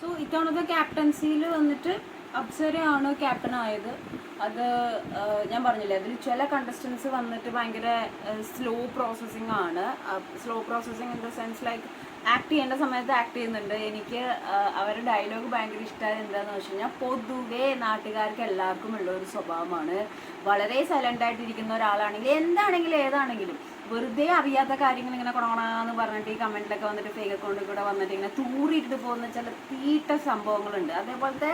So ഇത്തവണത്തെ ക്യാപ്റ്റൻസിയിൽ വന്നിട്ട് അപ്സരയാണ് captain ആയത്. അത് ഞാൻ പറഞ്ഞില്ലേ അതിൽ ചില കണ്ടസ്റ്റൻസ് വന്നിട്ട് ഭയങ്കര സ്ലോ പ്രോസസ്സിങ് ആണ്. Slow processing in the sense like act ചെയ്യേണ്ട സമയത്ത് ആക്ട് ചെയ്യുന്നുണ്ട്. എനിക്ക് അവരുടെ ഡയലോഗ് ഭയങ്കര ഇഷ്ടമായത് എന്താണെന്ന് വെച്ച് കഴിഞ്ഞാൽ പൊതുവേ നാട്ടുകാർക്ക് എല്ലാവർക്കും ഉള്ള ഒരു സ്വഭാവമാണ്. വളരെ സൈലന്റ് ആയിട്ടിരിക്കുന്ന ഒരാളാണെങ്കിൽ എന്താണെങ്കിലും ഏതാണെങ്കിലും വെറുതെ അറിയാത്ത കാര്യങ്ങൾ ഇങ്ങനെ കൊണോണാന്ന് പറഞ്ഞിട്ട് ഈ കമന്റിലൊക്കെ വന്നിട്ട് ഫേക്ക് അക്കൗണ്ടിൽ കൂടെ വന്നിട്ട് ഇങ്ങനെ തൂറിയിട്ട് പോകുന്ന ചില തീട്ട സംഭവങ്ങളുണ്ട്. അതേപോലത്തെ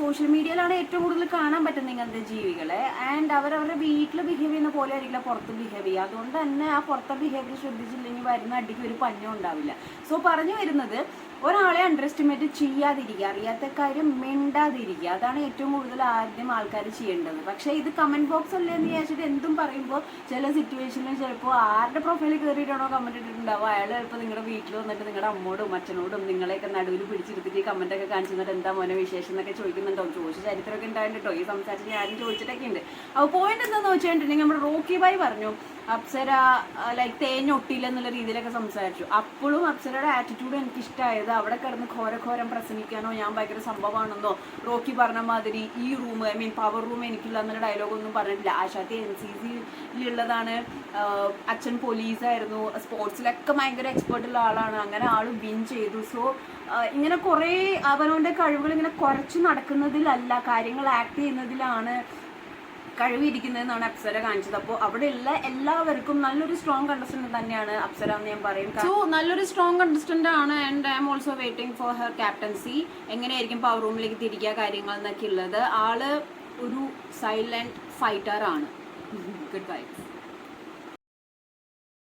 സോഷ്യൽ മീഡിയയിലാണ് ഏറ്റവും കൂടുതൽ കാണാൻ പറ്റുന്നത് ഇങ്ങനത്തെ ജീവികളെ. ആൻഡ് അവരവരുടെ വീട്ടിൽ ബിഹേവ് ചെയ്യുന്ന പോലെ ആയിരിക്കില്ല പുറത്ത് ബിഹേവ് ചെയ്യുക. അതുകൊണ്ട് തന്നെ ആ പുറത്തെ ബിഹേവിയർ ശ്രദ്ധിച്ചില്ലെങ്കിൽ വരുന്ന അടിക്ക് ഒരു പഞ്ഞം ഉണ്ടാവില്ല. സോ പറഞ്ഞു വരുന്നത് ഒരാളെ അണ്ടർ എസ്റ്റിമേറ്റ് ചെയ്യാതിരിക്കുക അറിയാത്ത കാര്യം മിണ്ടാതിരിക്കുക. അതാണ് ഏറ്റവും കൂടുതൽ ആദ്യം ആൾക്കാർ ചെയ്യേണ്ടത്. പക്ഷേ ഇത് കമന്റ് ബോക്സ് അല്ലേ എന്ന് വിചാരിച്ചിട്ട് എന്തും പറയുമ്പോൾ ചില സിറ്റുവേഷനിൽ ചിലപ്പോൾ ആരുടെ പ്രൊഫൈലിൽ കയറിയിട്ടാണോ കമന്റ് ഇട്ടിട്ടുണ്ടാവുക? അയാൾ ചിലപ്പോൾ നിങ്ങളുടെ വീട്ടിൽ വന്നിട്ട് നിങ്ങളുടെ അമ്മോടും അച്ഛനോടും നിങ്ങളെയൊക്കെ നടുവിൽ പിടിച്ചിരുത്തിട്ട് ഈ കമന്റ് ഒക്കെ കാണിച്ചു തന്നിട്ട് എന്താ മോനെ വിശേഷം എന്നൊക്കെ ചോദിക്കുന്നുണ്ടോ? ചോദിച്ച ചരിത്രമൊക്കെ ഉണ്ടായിട്ടോ ഈ സംസാരിച്ച് ഞാനും ചോദിച്ചിട്ടൊക്കെ ഉണ്ട്. അപ്പോൾ പോയിന്റ് എന്താണെന്ന് വെച്ചിട്ടുണ്ടെങ്കിൽ നമ്മുടെ റോക്കി ബായ് പറഞ്ഞു അപ്സര ലൈക്ക് തേഞ്ഞൊട്ടില്ല എന്നുള്ള രീതിയിലൊക്കെ സംസാരിച്ചു. അപ്പോഴും അപ്സരയുടെ ആറ്റിറ്റ്യൂഡ് എനിക്ക് ഇഷ്ടമായത് അവിടെ കിടന്ന് ഘോരഘോരം പ്രസംഗിക്കാനോ ഞാൻ ഭയങ്കര സംഭവമാണെന്നോ റോക്കി പറഞ്ഞ മാതിരി ഈ room I mean power room എനിക്കില്ല എന്നുള്ള ഡയലോഗ് ഒന്നും പറഞ്ഞിട്ടില്ല. ആശാത്തി എൻ സി സിയിലുള്ളതാണ് അച്ഛൻ പോലീസായിരുന്നു സ്പോർട്സിലൊക്കെ ഭയങ്കര എക്സ്പേർട്ട് ഉള്ള ആളാണ്. അങ്ങനെ ആൾ വിൻ ചെയ്തു. സോ ഇങ്ങനെ കുറേ അവനവന്റെ കഴിവുകൾ ഇങ്ങനെ കുറച്ച് നടക്കുന്നതിലല്ല കാര്യങ്ങൾ ആക്ട് ചെയ്യുന്നതിലാണ് കഴിവിരിക്കുന്നതെന്നാണ് അപ്സര കാണിച്ചത്. അപ്പോൾ അവിടെയുള്ള എല്ലാവർക്കും നല്ലൊരു സ്ട്രോങ് കണ്ടസ്റ്റന്റ് തന്നെയാണ് അപ്സര എന്ന് ഞാൻ പറയും. സോ നല്ലൊരു സ്ട്രോങ് കണ്ടസ്റ്റന്റ് ആണ് and I'm also waiting for her captaincy എങ്ങനെയായിരിക്കും പവർ റൂമിലേക്ക് തിരിക്കുക കാര്യങ്ങൾ എന്നൊക്കെ ഉള്ളത്. ആൾ ഒരു സൈലന്റ് ഫൈറ്റർ ആണ്. Good bye